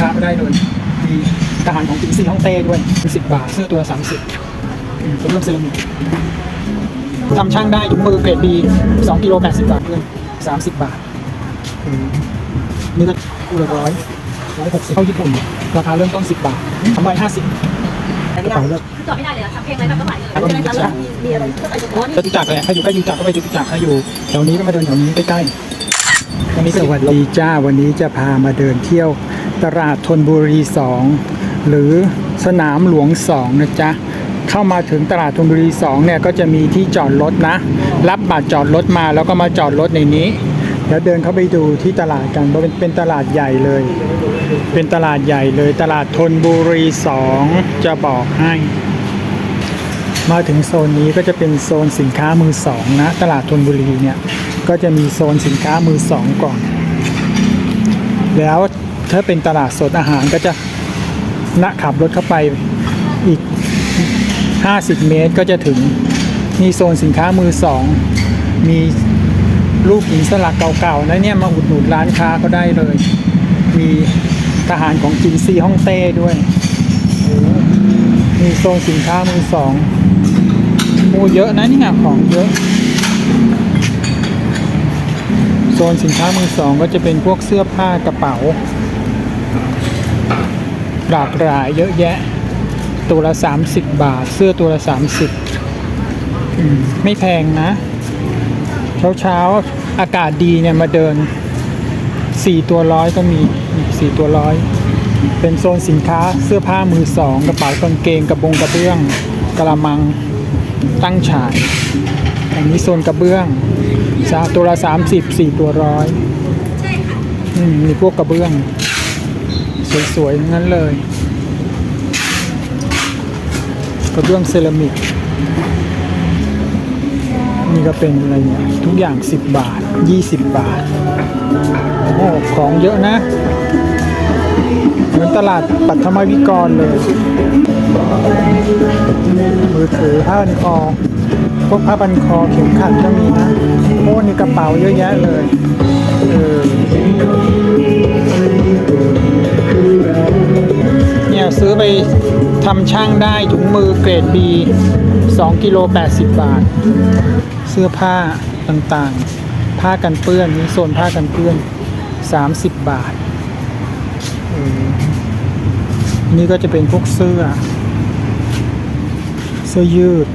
ค้าก็ได้เลยมีทหารของจิงซีฮ่องเต้ด้วยสิบบาทเสื้อตัวสามสิบเป็นเรื่องเซรามิกทำช่างได้ถุงมือเกรดดีสองกิโลแปดสิบบาทเพื่อนสามสิบบาทอืมนี่ก็คู่ละร้อยร้อยหกสิบเข้าญี่ปุ่น ราคาเริ่มต้นสิบบาททำใบห้าสิบกระเป๋าเลือกคือจอดไม่ได้เลยอะทำเพลงอะไรแบบก็ไหวเลยแล้วก็มีจักรมีมีอะไรก็ไปตรงนี้จตุจักรแหละถ้าอยู่ใกล้จตุจักรก็ไปจตุจักรถ้าอยู่แถวนี้ก็มาเดินแถวนี้ใกล้ๆตรงนี้สวัสดีจ้าวันนี้จะพามาเดินเที่ยว ตลาดธนบุรี 2 หรือสนามหลวง 2 นะจ๊ะ เข้ามาถึงตลาดธนบุรี 2 เนี่ย ก็จะมีที่จอดรถนะ รับบัตรจอดรถมาแล้วก็มาจอดรถในนี้ แล้วเดินเข้าไปดูที่ตลาดกันเป็นเป็นตลาดใหญ่เลย เป็นตลาดใหญ่เลยตลาดธนบุรี 2 จะบอกให้มาถึงโซนนี้ก็จะเป็นโซนสินค้ามือสองนะ ตลาดธนบุรีเนี่ย ก็จะมีโซนสินค้ามือสองก่อน แล้ว ถ้าเป็นตลาดสดอาหารก็จะนะขับรถเข้าไปอีก 50 เมตรก็จะถึงมีโซนสินค้ามือสอง มีรูปหินสลักเก่าๆนะเนี่ยมาอุดหนุนร้านค้าก็ได้เลย มีทหารของจินซีฮ่องเต้ด้วย มีโซนสินค้ามือสองโอ้เยอะนะนี่ไงของเยอะ โซนสินค้ามือสองก็จะเป็นพวกเสื้อผ้ากระเป๋า หลากหลายเยอะแยะ ตัวละ 30 บาท เสื้อตัวละ 30อืมไม่แพงนะ เช้าเช้าๆอากาศดีเนี่ยมาเดิน 4 ตัวร้อยก็มี 4 ตัวร้อย เป็นโซนสินค้าเสื้อผ้ามือสอง กระเป๋ากางเกงกระบงกระเบื้องกระมังตั้งฉาย อันนี้โซนกระเบื้องสาตัวละสามสิบสี่ตัวร้อยมีพวกกระเบื้อง สวยๆงนั้นเลยกระเบื้องเซรามิก นี่ก็เป็นอะไรเนี่ย ทุกอย่าง 10 บาท 20 บาท โอ้ของเยอะนะ เหมือนตลาดปัทมวิกรเลย มือถือผ้าพันคอ พวกผ้าพันคอเข็มขัดก็มีนะ โอ้นี่กระเป๋าเยอะแยะเลย เนี่ยซื้อไปทำช่างได้ถุงมือเกรด B 2กิโล80 บาท เสื้อผ้าต่างๆ ผ้ากันเปื้อนนี่โซนผ้ากันเปื้อน 30 บาทนี่ก็จะเป็นพวกเสื้อ เสื้อยืด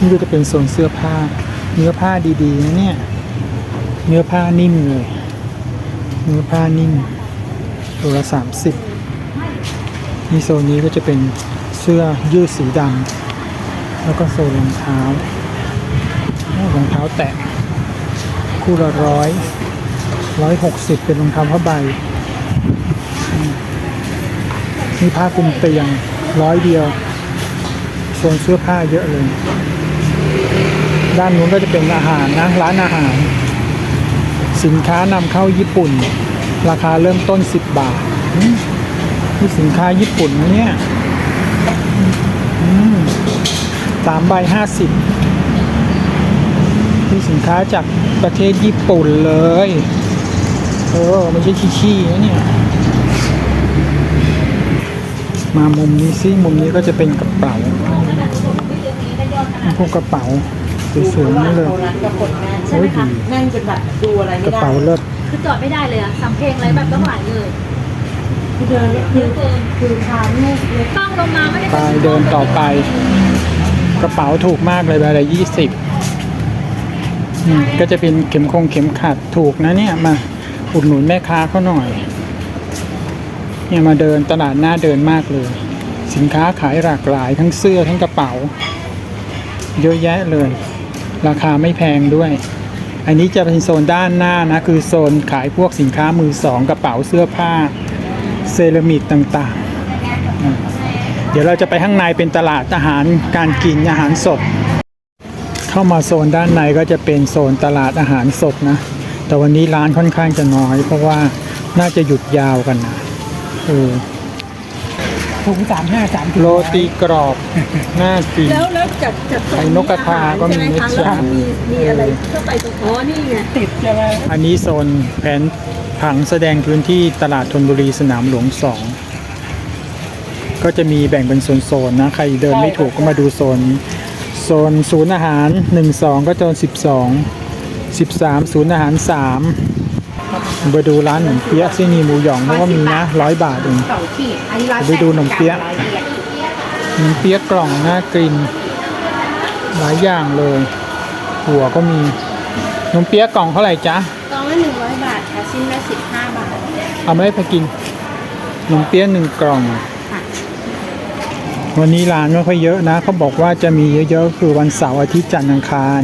นี่ก็จะเป็นโซนเสื้อผ้า เนื้อผ้าดีๆนะเนี่ย เนื้อผ้านิ่มเลย เนื้อผ้านิ่ม ตัวละสามสิบนี่โซนนี้ก็จะเป็นเสื้อยืดสีดำแล้วก็โซนรองเท้ารองเท้าแตะ คู่ละร้อยร้อยหกสิบเป็นรองเท้าผ้าใบมนี่ผ้าคลุมเตียงร้อยเดียวโซนเสื้อผ้าเยอะเลย ด้านนู้นก็จะเป็นอาหารนะร้านอาหาร สินค้านำเข้าญี่ปุ่น ราคาเริ่มต้น 10 บาทนี่สินค้าญี่ปุ่นนะเนี่ยสามใบห้าสิบนี่สินค้าจากประเทศญี่ปุ่นเลยเออไม่ใช่ขี้ๆนะเนี่ย มามุมนี้ซิมุมนี้ก็จะเป็นกระเป๋าพวกกระเป๋า สวยๆนี่เลยโอ้ยดีแน่นจนแบบดูอะไรกไม่ระได้เป๋าเลิศคือจอดไม่ได้เลยอะทำเพลงอะไรแบบก็ไหวเลยคือเดินคือคือพาลูกเล็กต้องลงมาไม่ได้ไปเดินต่อไป กระเป๋าถูกมากเลยใบละยี่สิบก็จะเป็นเข็มคงเข็มขัดถูกนะเนี่ยมาอุดหนุนแม่ค้าเขาหน่อย เนี่ยมาเดินตลาดหน้าเดินมากเลย สินค้าขายหลากหลายทั้งเสื้อทั้งกระเป๋า เยอะแยะเลย ราคาไม่แพงด้วย อันนี้จะเป็นโซนด้านหน้านะ คือโซนขายพวกสินค้ามือสองกระเป๋าเสื้อผ้า เซรามิกต่างๆ เดี๋ยวเราจะไปข้างในเป็นตลาดอาหารการกินอาหารสด เข้ามาโซนด้านในก็จะเป็นโซนตลาดอาหารสดนะ แต่วันนี้ร้านค่อนข้างจะน้อย เพราะว่าน่าจะหยุดยาวกันนะเออ ถุงสามห้าสามโรตีกรอบน่ากินแล้วแล้วจัดจัดไข่นกกระทาก็มีใช่ไหคะนะจ๊ะแล้วมีมีอะไรเข้าไปตรงอ๋อนี่ไงติดใช่ไหมอันนี้โซนแพนแพผังแสดงพื้นที่ตลาดธนบุรีสนามหลวงสอง ก็จะมีแบ่งเป็นโซนๆนะ ใครเดินไม่ถูกก็มาดูโซน โซนศูนย์อาหาร 1 2 ก็โซน 12 13 ศูนย์อาหาร 3 ไปดูร้านขนมเปี๊ยะที่นี่หมูหยองเขาก็มีนะร้อยบาทเองสองขีดอันนี้ร้อยไปดูขนมเปี๊ยะขนมเปี๊ยะกล่องน่ากิน หลายอย่างเลยหัวก็มีขนมเปี๊ยะกล่องเท่าไหร่จ๊ะกล่องละหนึ่งร้อยบาทค่ะชิ้นละสิบห้าบาทเอาไม่ไปกินขนมเปี๊ยะหนึ่งกล่อง ค่ะวันนี้ร้านไม่ค่อยเยอะนะเขาบอกว่าจะมีเยอะๆคือวันเสาร์อาทิตย์จันทร์อังคาร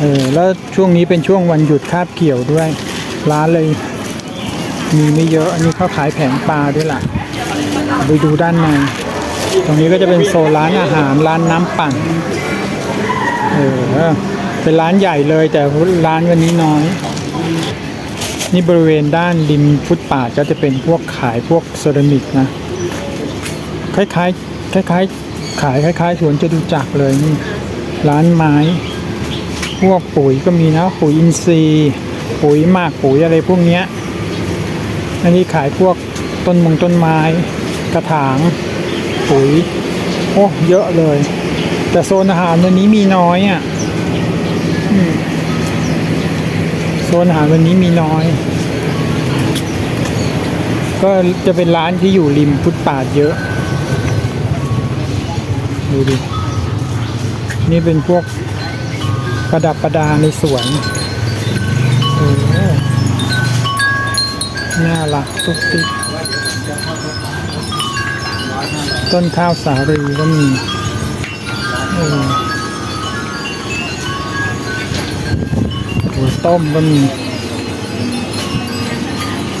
เออแล้วช่วงนี้เป็นช่วงวันหยุดคาบเกี่ยวด้วย ร้านเลยมีไม่เยอะอันนี้เขาขายแผงปลาด้วยล่ะไปดูด้านใน ตรงนี้ก็จะเป็นโซนร้านอาหารร้านน้ำปั่นเออเป็นร้านใหญ่เลยแต่ร้านวันนี้น้อย นี่บริเวณด้านริมฟุตปาดก็จะเป็นพวกขายพวกเซรามิกนะคล้ายๆคล้ายๆ ขายคล้ายๆสวนจตุจักเลยนี่ร้านไม้ พวกปุ๋ยก็มีนะปุ๋ยอินทรีย์ ปุ๋ยหมากปุ๋ยอะไรพวกเนี้ยอันนี้ขายพวกต้นมงต้นไม้ กระถาง ปุ๋ย โอ้เยอะเลย แต่โซนอาหารวันนี้มีน้อยอะโซนอาหารวันนี้มีน้อย ก็จะเป็นร้านที่อยู่ริมฟุตปาดเยอะ ดูดิ นี่เป็นพวกประดับประดาในสวน น่ารักตุ๊กติ๊กต้นข้าวสาลีก็มีเออหัวต้มก็มี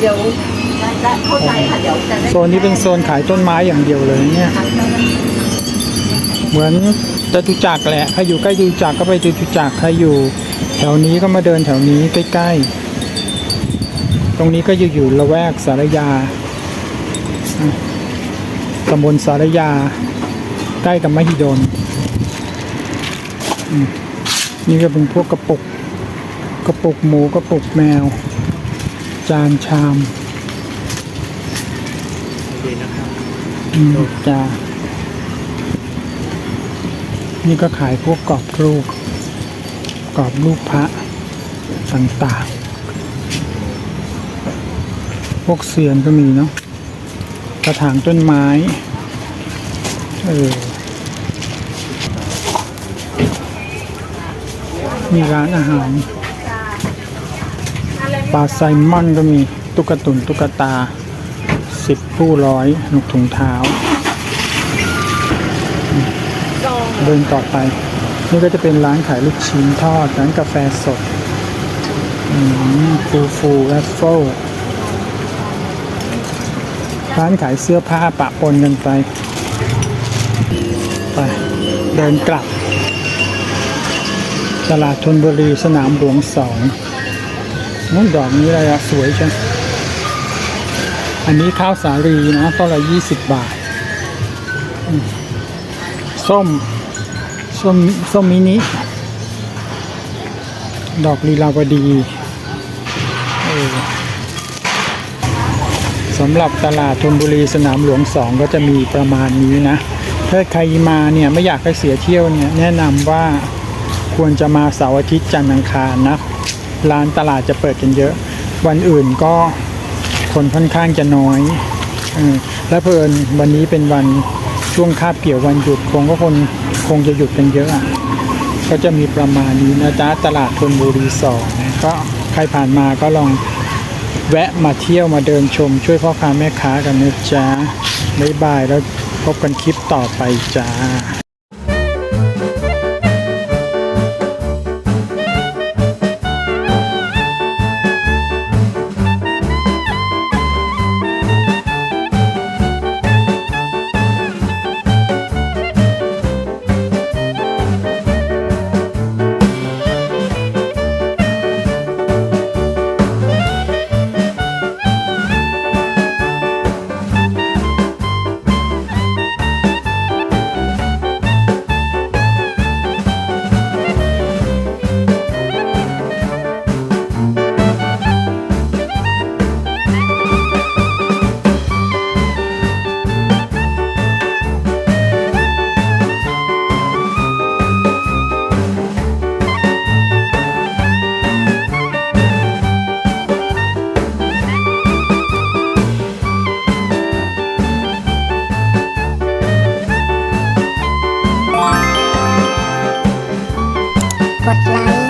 เดี๋ยวได้เข้าใจค่ะเดี๋ยวจะได้โซนนี้เป็นโซนขายต้นไม้อย่างเดียวเลยเนี่ย เหมือนจตุจักรแหละ ใครอยู่ใกล้จตุจักรก็ไปจตุจักร ใครอยู่แถวนี้ก็มาเดินแถวนี้ใกล้ๆ ตรงนี้ก็อยู่อยู่ละแวกสารยาอะตำบลสารยา ใกล้กับมหิดลอืมนี่ก็เป็นพวกกระปุก กระปุกหมูกระปุกแมว จานชามอืมจ้านี่ก็ขายพวกกรอบรูป กรอบรูปพระต่างๆ พวกเสียนก็มีเนาะ กระถางต้นไม้ เออ มีร้านอาหาร ปลาไซมอนก็มี ตุ๊กตุนตุ๊กตา สิบผู้ร้อยนกถุงเท้า เดินต่อไป นี่ก็จะเป็นร้านขายลูกชิ้นทอด ร้านกาแฟสดฟูฟูแรฟเฟิลร้านขายเสื้อผ้าปะปนกันไป ไป เดินกลับ ตลาดธนบุรีสนามหลวงสองนู่ดอกนี้อะไรอะสวยจังอันนี้ข้าวสาลีนะต้นละยี่สิบบาท ส้ม ส้มส้มมินิ ดอกลีลาวดีสำหรับตลาดธนบุรีสนามหลวงสองก็จะมีประมาณนี้นะ ถ้าใครมาเนี่ยไม่อยากให้เสียเที่ยวเนี่ยแนะนำว่าควรจะมาเสาร์อาทิตย์จันทร์อังคารนะร้านตลาดจะเปิดกันเยอะ วันอื่นก็คนค่อนข้างจะน้อยอและเพลินวันนี้เป็นวันช่วงคาบเกี่ยววันหยุดคงก็คน งจะหยุดกันเยอะอะก็จะมีประมาณนี้นะจ๊ะตลาดทนบุรีสองก็ใครผ่านมาก็ลองแวะมาเที่ยวมาเดินชม ช่วยพ่อค้าแม่ค้ากันนะจ๊ะบ๊ายบายแล้วพบกันคลิปต่อไปจ้า Portland.